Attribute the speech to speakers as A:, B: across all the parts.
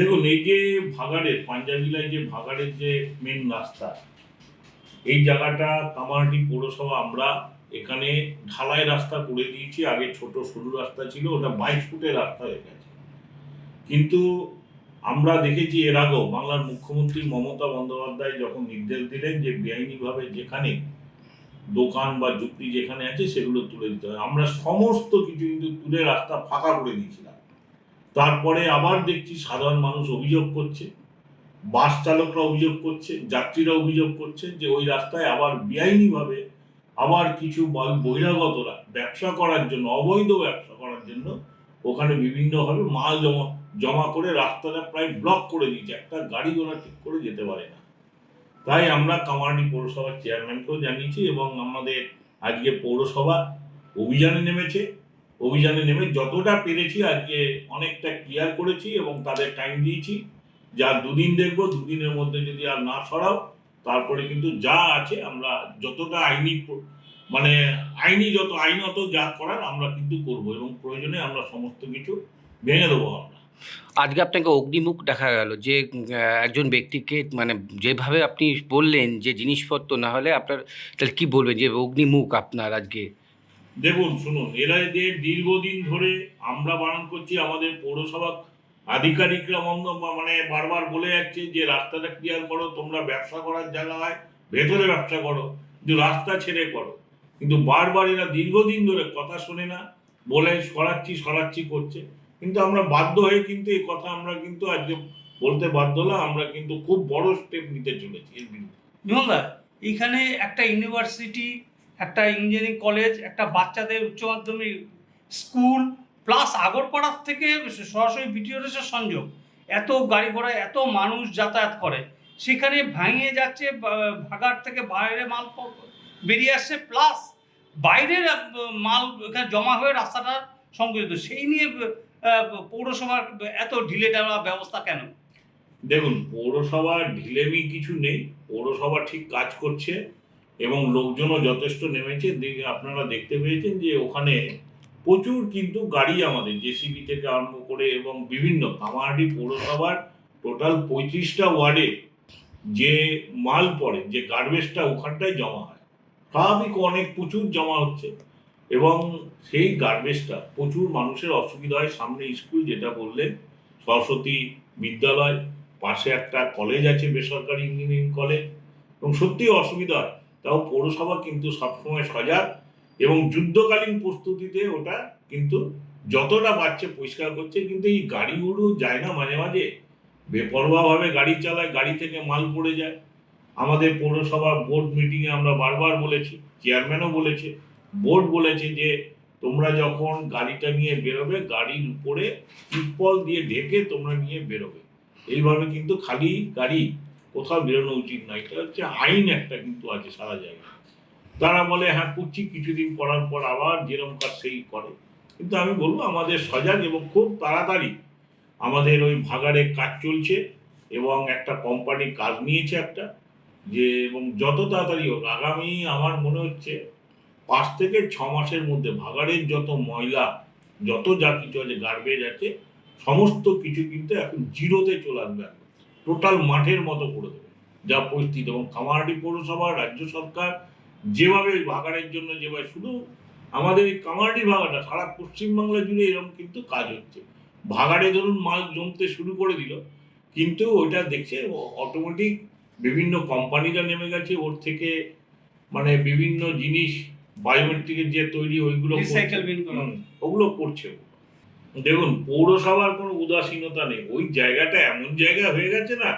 A: দেখুন, এই যে ভাগাড়ের পাঞ্জাবিলায় যে ভাগাড়ের যে মেন রাস্তা, এই জায়গাটা কামারহাটি পৌরসভা আমরা এখানে ঢালাই রাস্তা করে দিয়েছি। আগে ছোট সরু রাস্তা ছিল, ওটা বাইশ ফুটের রাস্তা হয়ে গেছে। কিন্তু আমরা দেখেছি এর আগেও বাংলার মুখ্যমন্ত্রী মমতা বন্দ্যোপাধ্যায় যখন নির্দেশ দিলেন যে বেআইনিভাবে যেখানে দোকান বা যুক্তি যেখানে আছে, সেগুলো তুলে দিতে হবে। আমরা সমস্ত কিছু কিন্তু তুলে রাস্তা ফাঁকা করে দিয়েছিলাম। তারপরে আবার দেখছি সাধারণ মানুষ অভিযোগ করছে, বাস চালকরা অভিযোগ করছে, যাত্রীরা অভিযোগ করছে যে ওই রাস্তায় আবার বেআইনিভাবে আবার কিছু বহিরাগতরা ব্যবসা করার জন্য, অবৈধ ব্যবসা করার জন্য ওখানে বিভিন্নভাবে মাল জমা জমা করে রাস্তাটা প্রায় ব্লক করে দিয়েছে। একটা গাড়ি ঘোড়া ঠিক করে যেতে পারে না। তাই আমরা কামারহাটি পৌরসভার চেয়ারম্যানকেও জানিয়েছি এবং আমাদের আজকে পৌরসভা অভিযানে নেমেছে। অভিযানে নেমে যতটা পেরেছি আজকে অনেকটা ক্লিয়ার করেছি এবং তাদের টাইম দিয়েছি। যা দুদিন দেখব, দুদিনের মধ্যে যদি আর না সরাও, তারপরে কিন্তু যা আছে আমরা যতটা আইনি মানে আইনি যত আইনত যা করার আমরা কিন্তু করব এবং প্রয়োজনে আমরা সমস্ত কিছু ভেঙে দেবো আমরা।
B: আজকে আপনাকে অগ্নিমুখ দেখা গেল যে একজন ব্যক্তিকে মানে যেভাবে আপনি বললেন যে জিনিসপত্র না হলে আপনার, তাহলে কি বলবেন যে অগ্নিমুখ আপনার আজকে?
A: দেখুন, শুনুন এরা যে দীর্ঘদিন ধরে আমরা বারণ করছি, আমাদের পৌরসভা আধিকারিকরা বন্ধ মানে বারবার বলে যাচ্ছে যে, রাস্তাটা ক্লিয়ার করো, তোমরা ব্যবসা করার জায়গা হয়, ভেতরে ব্যবসা করো, কিন্তু রাস্তা ছেড়ে করো। কিন্তু বারবার এরা দীর্ঘদিন ধরে কথা শোনে না, বলে সরাচ্ছি সরাচ্ছি করছে। কিন্তু আমরা বাধ্য হয়ে কিন্তু এই কথা আমরা কিন্তু আজকে বলতে বাধ্য হলাম আমরা কিন্তু খুব বড় স্টেপ নিতে চলেছি এর বিরুদ্ধে।
C: এইখানে একটা ইউনিভার্সিটি একটা ইঞ্জিনিয়ারিং কলেজ একটা বাচ্চাদের উচ্চ মাধ্যমিক স্কুল প্লাস আগরপাড়ার থেকে সরাসরি বিটিওরেসের সংযোগ। এত গাড়ি ঘোড়া এত মানুষ যাতায়াত করে। সেখানে ভাঙিয়ে যাচ্ছে ভাগার থেকে বাইরে মাল বেরিয়ে আসছে প্লাস বাইরের মাল এখানে জমা হয়ে রাস্তাটা সংকুচিত। সেই নিয়ে পৌরসভার এত ঢিলে দেওয়া ব্যবস্থা কেন?
A: দেখুন, পৌরসভার ঢিলেমি কিছু নেই। পৌরসভা ঠিক কাজ করছে। এবং লোকজনও যথেষ্ট নেমেছে। আপনারা দেখতে পেয়েছেন যে ওখানে প্রচুর কিন্তু গাড়ি আমাদের, জেসিবি থেকে আরম্ভ করে এবং বিভিন্ন কামারহাটি পৌরসভার টোটাল পঁয়ত্রিশটা ওয়ার্ডে যে মাল পড়ে, যে গার্বেজটা ওখানটায় জমা হয়। স্বাভাবিক অনেক প্রচুর জমা হচ্ছে এবং সেই গার্বেজটা প্রচুর মানুষের অসুবিধা হয়। সামনে স্কুল যেটা বললেন, সরস্বতী বিদ্যালয়, পাশে একটা কলেজ আছে বেসরকারি ইঞ্জিনিয়ারিং কলেজ এবং সত্যি অসুবিধা হয়। তাও পৌরসভা কিন্তু সবসময় সজাগ এবং যুদ্ধকালীন প্রস্তুতিতে ওটা কিন্তু যতটা পারছে পরিষ্কার করছে, কিন্তু এই গাড়িগুলো যায় না মাঝে মাঝে। বেপরোয়াভাবে গাড়ি চালায়, গাড়ি থেকে মাল পড়ে যায়। আমাদের পৌরসভা বোর্ড মিটিংয়ে আমরা বারবার বলেছি চেয়ারম্যানও বলেছে বোর্ড বলেছে যে তোমরা যখন গাড়িটা নিয়ে বেরোবে, গাড়ির উপরে টিপল দিয়ে ঢেকে তোমরা নিয়ে বেরোবে। এইভাবে কিন্তু খালি গাড়ি কোথাও বেরোনো উচিত নয় এটা হচ্ছে আইন একটা কিন্তু আছে সারা জায়গায়। তারা বলে হ্যাঁ করছি, কিছুদিন করার পর আবার যেরকম কাজ সেই করে। কিন্তু আমি বলব, আমাদের সজাগ এবং খুব তাড়াতাড়ি আমাদের ওই ভাগাড়ে কাজ চলছে এবং একটা কোম্পানি কাজ নিয়েছে একটা যে, এবং যত তাড়াতাড়ি হোক, আগামী আমার মনে হচ্ছে পাঁচ থেকে ছ মাসের মধ্যে ভাগাড়ের যত ময়লা, যত যা কিছু আছে গার্বেজ আছে, সমস্ত কিছু কিন্তু এখন জিরোতে চলে আসবে। টোটাল মাঠের মতো করে দেবে। যা পরিস্থিতি। এবং কামারহাটি পৌরসভা রাজ্য সরকার যেভাবে ওই ভাগাড়ের জন্য যেভাবে শুধু আমাদের এই কামারহাটি ভাগাটা সারা পশ্চিমবাংলা জুড়ে এরকম কিন্তু কাজ হচ্ছে। ভাগাড়ে ধরুন মাল জমতে শুরু করে দিল কিন্তু ওইটা দেখছে অটোমেটিক বিভিন্ন কোম্পানিরা নেমে গেছে ওর থেকে মানে বিভিন্ন জিনিস বায়োমেট্রিকের যে তৈরি ওইগুলো ওগুলো করছে ও। দেখুন, পৌরসভার কোনো উদাসীনতা নেই। ওই জায়গাটা এমন জায়গা হয়ে গেছে না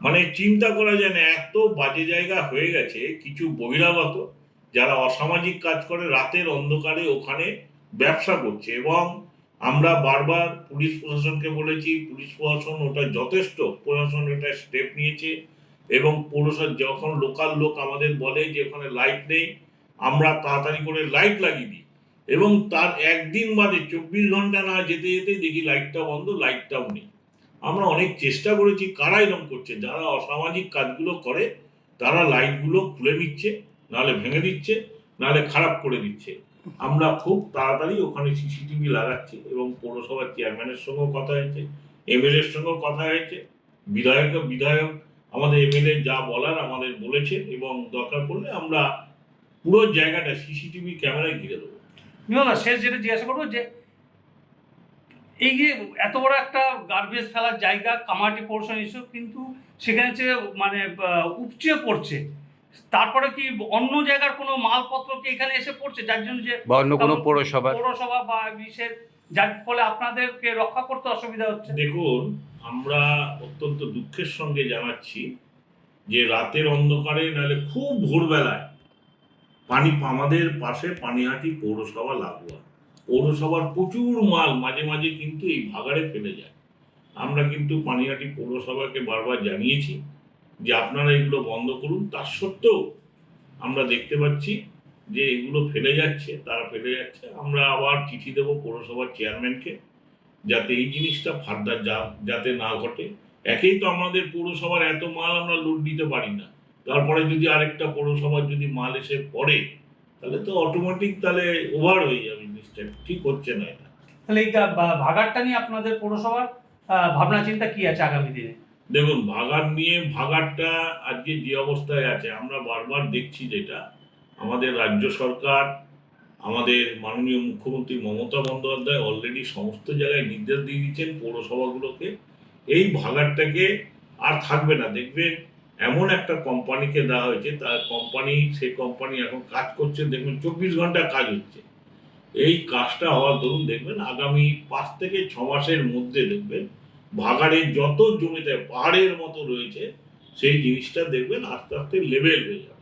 A: মানে চিন্তা করা যায় না, এত বাজে জায়গা হয়ে গেছে, কিছু বহিরাগত যারা অসামাজিক কাজ করে, রাতের অন্ধকারে ওখানে ব্যবসা করছে এবং আমরা বারবার পুলিশ প্রশাসনকে বলেছি, পুলিশ প্রশাসন ওটা যথেষ্ট, প্রশাসন এটা স্টেপ নিয়েছে এবং পৌরসভা যখন লোকাল লোক আমাদের বলে যে ওখানে লাইট নেই, আমরা তাড়াতাড়ি করে লাইট লাগিয়ে দিই। এবং তার একদিন বাদে চব্বিশ ঘণ্টা না যেতে যেতে দেখি লাইটটা বন্ধ লাইটটাও নেই। আমরা অনেক চেষ্টা করেছি, কারা এরকম করছে? যারা অসামাজিক কাজগুলো করে, তারা লাইটগুলো খুলে নিচ্ছে, নাহলে ভেঙে দিচ্ছে, নাহলে খারাপ করে দিচ্ছে। আমরা খুব তাড়াতাড়ি ওখানে সিসিটিভি লাগাচ্ছি এবং পৌরসভার চেয়ারম্যানের সঙ্গেও কথা হয়েছে এমএলএর সঙ্গেও কথা হয়েছে। বিধায়ক বিধায়ক, আমাদের এমএলএ যা বলার আমাদের বলেছেন এবং দরকার পড়লে আমরা পুরো জায়গাটা সিসিটিভি ক্যামেরায় ঘিরে দেবো।
C: না শেষ যেটা জিজ্ঞাসা করব যে এই যে এত বড় একটা গার্বেজ ফেলার জায়গা কামাটি পৌরসভা ইস্যু কিন্তু সেখানে যে মানে উপচে পড়ছে। তারপরে কি অন্য জায়গার কোনো মালপত্র কি এখানে এসে পড়ছে? যার জন্য যে
B: বা অন্য কোনো পৌরসভা।
C: পৌরসভা বা বিশেষ যার ফলে আপনাদেরকে রক্ষা করতে অসুবিধা হচ্ছে।
A: দেখুন আমরা অত্যন্ত দুঃখের সঙ্গে জানাচ্ছি যে রাতের অন্ধকারে নাহলে খুব ভোরবেলায় পানি, আমাদের পাশে পানিহাটি পৌরসভা লাগোয়া পৌরসভার প্রচুর মাল মাঝে মাঝে কিন্তু এই ভাগাড়ে ফেলে যায়। আমরা কিন্তু পানিহাটি পৌরসভাকে বারবার জানিয়েছি যে আপনারা এগুলো বন্ধ করুন। তার সত্ত্বেও আমরা দেখতে পাচ্ছি যে এগুলো ফেলে যাচ্ছে, তারা ফেলে যাচ্ছে। আমরা আবার চিঠি দেবো পৌরসভার চেয়ারম্যানকে যাতে এই জিনিসটা ফার্দার যা, যাতে না ঘটে। একেই তো আমাদের পৌরসভার এত মাল আমরা লোড নিতে পারি না। তারপরে যদি আরেকটা পৌরসভার যদি মাল এসে পড়ে তাহলে তো অটোমেটিক তাহলে ওভার হয়ে যাবে জিনিসটা। ঠিক হচ্ছে না এটা।
C: তাহলে এই ভাগাড়টা নিয়ে আপনাদের পৌরসভার ভাবনা চিন্তা কি আছে আগামী দিনে?
A: দেখুন ভাগার নিয়ে ভাগাড়টা আজকে যে অবস্থায় আছে আমরা বারবার দেখছি যেটা। আমাদের রাজ্য সরকার আমাদের মাননীয় মুখ্যমন্ত্রী মমতা বন্দ্যোপাধ্যায় অলরেডি সমস্ত জায়গায় নির্দেশ দিয়ে দিচ্ছেন পৌরসভাগুলোকে। এই ভাগারটাকে আর থাকবে না। দেখবেন এমন একটা কোম্পানিকে দেওয়া হয়েছে, তার কোম্পানি সেই কোম্পানি এখন কাজ করছে, দেখবেন চব্বিশ ঘণ্টা কাজ হচ্ছে। এই কাজটা হওয়ার দরুন দেখবেন আগামী পাঁচ থেকে ছ মাসের মধ্যে দেখবেন ভাগাড়ের যত জমিতে পাহাড়ের মতো রয়েছে, সেই জিনিসটা দেখবেন আস্তে আস্তে লেভেল হয়ে যাবে।